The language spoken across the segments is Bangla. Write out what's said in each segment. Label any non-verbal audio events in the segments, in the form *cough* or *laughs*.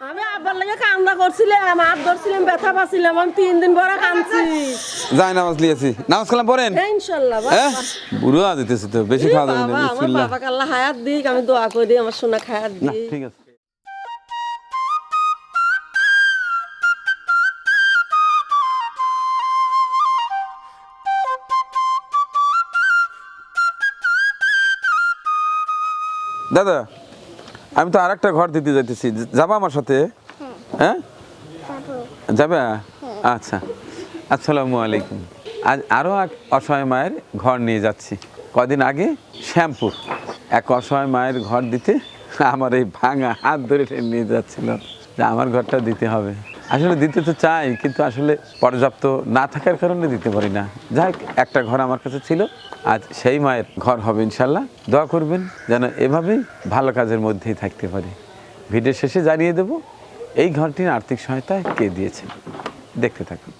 আমি আব্বার লাগে কামনা করছিলাম হাত ধরছিলাম ব্যথা পাচ্ছিলাম আমি তিন দিন পরে কাঁদছি। যাই নামাজ লিয়েছি। নামাজ কালাম পড়েন? হ্যাঁ বুড়ো আ দিতেছি তো বেশি খাওয়া যাবে না বিসমিল্লাহ। বাবাকে আল্লাহ হায়াত দিক আমি দোয়া করে আমার সোনা খায়াত না ঠিক আছে। দাদা আমি তো আরেকটা ঘর দিতে যাইতেছি। যাবা আমার সাথে? হ্যাঁ? যাবে? আচ্ছা। আসসালামু আলাইকুম। আজ আরও এক অসহায় মায়ের ঘর নিয়ে যাচ্ছি। কদিন আগে শ্যামপুর। এক অসহায় মায়ের ঘর দিতে আমার এই ভাঙা হাত ধরে নিয়ে যাচ্ছিল। যে আমার ঘরটা দিতে হবে। আসলে দিতে তো চাই, কিন্তু আসলে পর্যাপ্ত না থাকার কারণে দিতে পারি না। যাই একটা ঘর আমার কাছে ছিল, আজ সেই মায়ের ঘর হবে ইনশাল্লাহ। দোয়া করবেন যেন এভাবেই ভালো কাজের মধ্যেই থাকতে পারে। ভিডিও শেষে জানিয়ে দেব, এই ঘরটির আর্থিক সহায়তা কে দিয়েছে দেখতে থাকুন।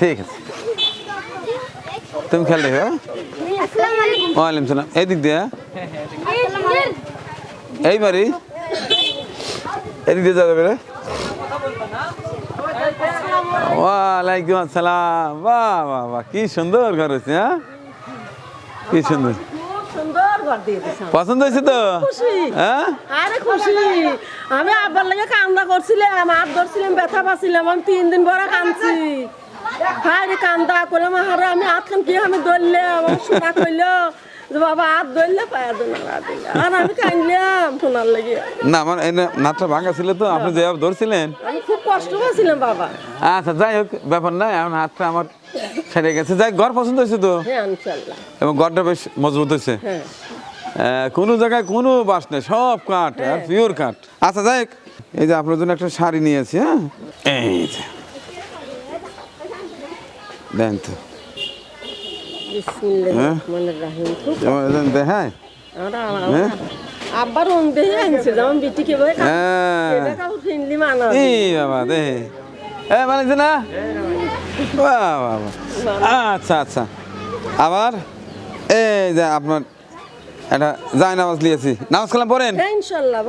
ঠিক আছে। তুমি খেয়াল রেখো হ্যাঁ? ওয়ালাইকুম সালাম। এই দিক দিয়ে হ্যাঁ? এই বাড়ি। এদিক দিয়ে যাবে রে ওয়ালাইকুম আসসালাম। বাহ বাহ বাহ। কি সুন্দর ঘর হচ্ছে হ্যাঁ? কি সুন্দর সুন্দর ঘর দিয়ে দিছে আমার। পছন্দ হয়েছে তো? খুশি। হ্যাঁ? আরে খুশি। আমি আব্বার লাগে কান্দা করছিলাম হাত ধরছিলাম ব্যথা পাচ্ছিলাম আমি তিন দিন বড় কান্দছি হ্যাঁ কান্দা করলাম হারে আমি কি আমি আমার শোনা কইলো যে বাবা হাত ধরলে পায়া আর আমি কান্দলাম শোনার লাগে। না আমার নাচটা ভাঙা ছিল তো আপনি যেভাবে ধরছিলেন? আমি খুব কষ্ট পাচ্ছিলাম বাবা। আচ্ছা যাই হোক ব্যাপার নাই এখন হাতটা আমার সেরে গেছে। যাই ঘর পছন্দ হয়েছে তো? হ্যাঁ এবং ঘরটা বেশ মজবুত হয়েছে। হ্যাঁ। কোনো জায়গায় কোনো বাস নেই সব কাঠ আর পিওর কাঠ। আচ্ছা যাই এই যে আপনার জন্য একটা শাড়ি নিয়েছি হ্যাঁ? এই যে। দেন তো। হ্যাঁ? দেখায় হ্যাঁ? আব্বার অন দেহে আনছে যেমন বিটিকে বই হ্যাঁ। এটা ফিনলি মানা এই বাবা দে। এ মানে না? বাহ বাহ। বাহ। আচ্ছা আচ্ছা। আবার? এই যে আপনার একটা যাই নামাজ নিয়েছি নামাজ কালাম পড়েন? হ্যাঁ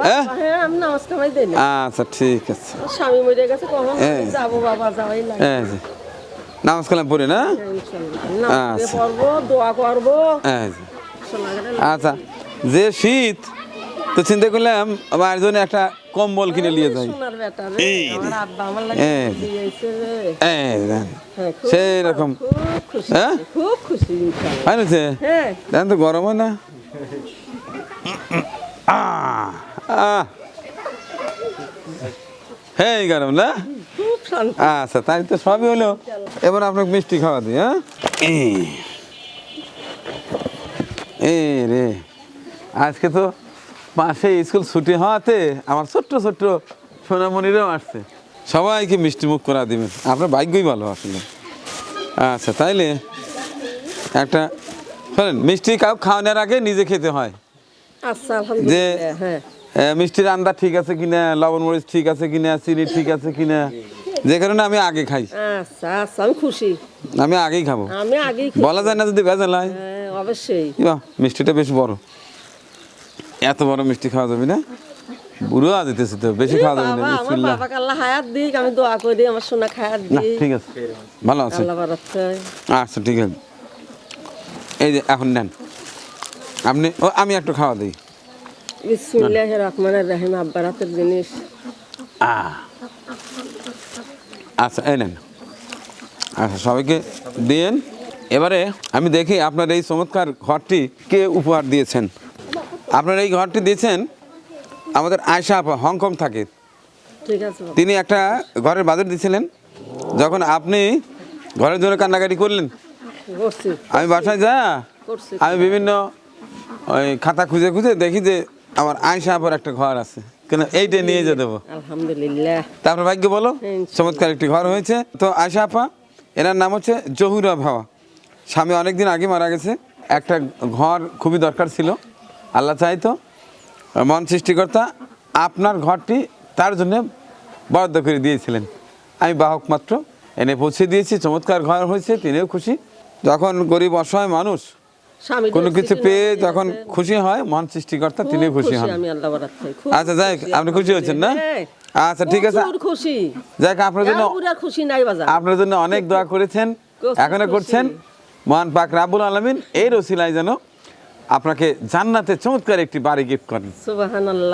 হ্যাঁ? হ্যাঁ আমি নামাজ কামাই দিই আচ্ছা ঠিক আছে। স্বামী মরে গেছে কখন হ্যাঁ। বাবা যাওয়াই লাগে এই যে নামাজ কালাম পড়ে না হ্যাঁ, আচ্ছা। পড়ব দোয়া করব। যে আচ্ছা যে শীত তো চিন্তা করলাম আমার জন্য একটা কম্বল কিনে নিয়ে যাই। হ্যাঁ, সেই রকম। খুব খুশি হ্যাঁ? খুব খুশি হয় না হ্যাঁ। তো গরম হয় না? হেই গরম, না? আচ্ছা তাই তো সবই হলো। এবার আপনাকে মিষ্টি খাওয়া দিই হ্যাঁ। এই রে, আজকে তো পাশে স্কুল ছুটি হওয়াতে আমার ছোট্ট ছোট্ট সোনামণিরাও আসছে। সবাইকে মিষ্টি মুখ করা দিবেন আপনার ভাগ্যই ভালো আসলে। আচ্ছা তাইলে একটা, শোনেন, মিষ্টি কাউ খাওয়ানোর আগে নিজে খেতে হয়। আচ্ছা আলহামদুলিল্লাহ হ্যাঁ। মিষ্টির আন্দা ঠিক আছে কিনা লবণ মরিচ ঠিক আছে কিনা চিনি ঠিক আছে কিনা যে কারণে আমি আগে খাই। আচ্ছা আচ্ছা আমি খুশি। আমি আগেই খাব। আমি আগেই বলা যায় না যদি ভেজাল হয়। হ্যাঁ অবশ্যই। বাহ, মিষ্টিটা বেশ বড়। এত বড় মিষ্টি খাওয়া যাবে না? বুড়ো তো বেশি খাওয়া যাবে না বিসমিল্লাহ। আল্লাহ হায়াত দিক আমি দোয়া করি আমার সোনা খায়াত ঠিক আছে। ভালো আছে। আল্লাহ আচ্ছা ঠিক আছে। এই যে এখন নেন। আপনি? ও আমি একটু খাওয়া দিই। বিসমিল্লাহ রহমানের রহিম আব্বার হাতের জিনিস। আচ্ছা এই নেন। আচ্ছা সবাইকে দিন এবারে আমি দেখি আপনার এই চমৎকার ঘরটি কে উপহার দিয়েছেন। আপনার এই ঘরটি দিয়েছেন আমাদের আয়সা আপা হংকং থাকে। ঠিক আছে তিনি একটা ঘরের বাজার দিয়েছিলেন যখন আপনি ঘরের জন্য কান্নাকাটি করলেন আমি বাসায় যা আমি বিভিন্ন ওই খাতা খুঁজে খুঁজে দেখি যে আমার আয়সা আপার একটা ঘর আছে। কেন এইটা নিয়ে যেতে দেবো? আলহামদুলিল্লাহ। তারপর ভাগ্য বলো? চমৎকার একটি ঘর হয়েছে। তো আয়সা আপা এনার নাম হচ্ছে জহুরা ভাওয়া। স্বামী অনেকদিন আগে মারা গেছে। একটা ঘর খুবই দরকার ছিল। আল্লাহ চাইতো। মন সৃষ্টিকর্তা আপনার ঘরটি তার জন্য বরাদ্দ করে দিয়েছিলেন। আমি বাহক মাত্র। এনে পৌঁছে দিয়েছি। চমৎকার ঘর হয়েছে তিনিও খুশি। যখন গরিব অসহায় মানুষ কোনো কিছু পেয়ে যখন খুশি হয় মন সৃষ্টিকর্তা তিনিও খুশি হন। আচ্ছা যাই আপনি খুশি হয়েছেন না? হ্যাঁ। আচ্ছা ঠিক আছে। খুশি। যাই আপনার জন্য খুশি নাই আপনার জন্য অনেক দোয়া *laughs* করেছেন এখনও করছেন। মহান পাক রাব্বুল আলমিন এই রসিলায় যেন আপনাকে জান্নাতে চমৎকার একটি বাড়ি গিফট করেন।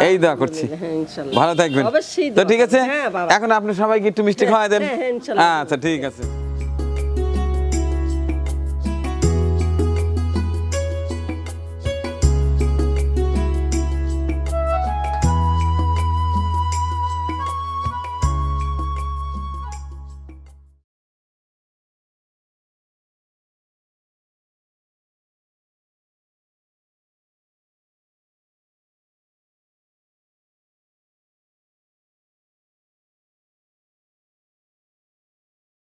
এই দোয়া করছি। হ্যাঁ ভালো থাকবেন। তো ঠিক আছে। হ্যাঁ এখন আপনি সবাইকে একটু মিষ্টি খাওয়াই দেন। আচ্ছা ঠিক আছে।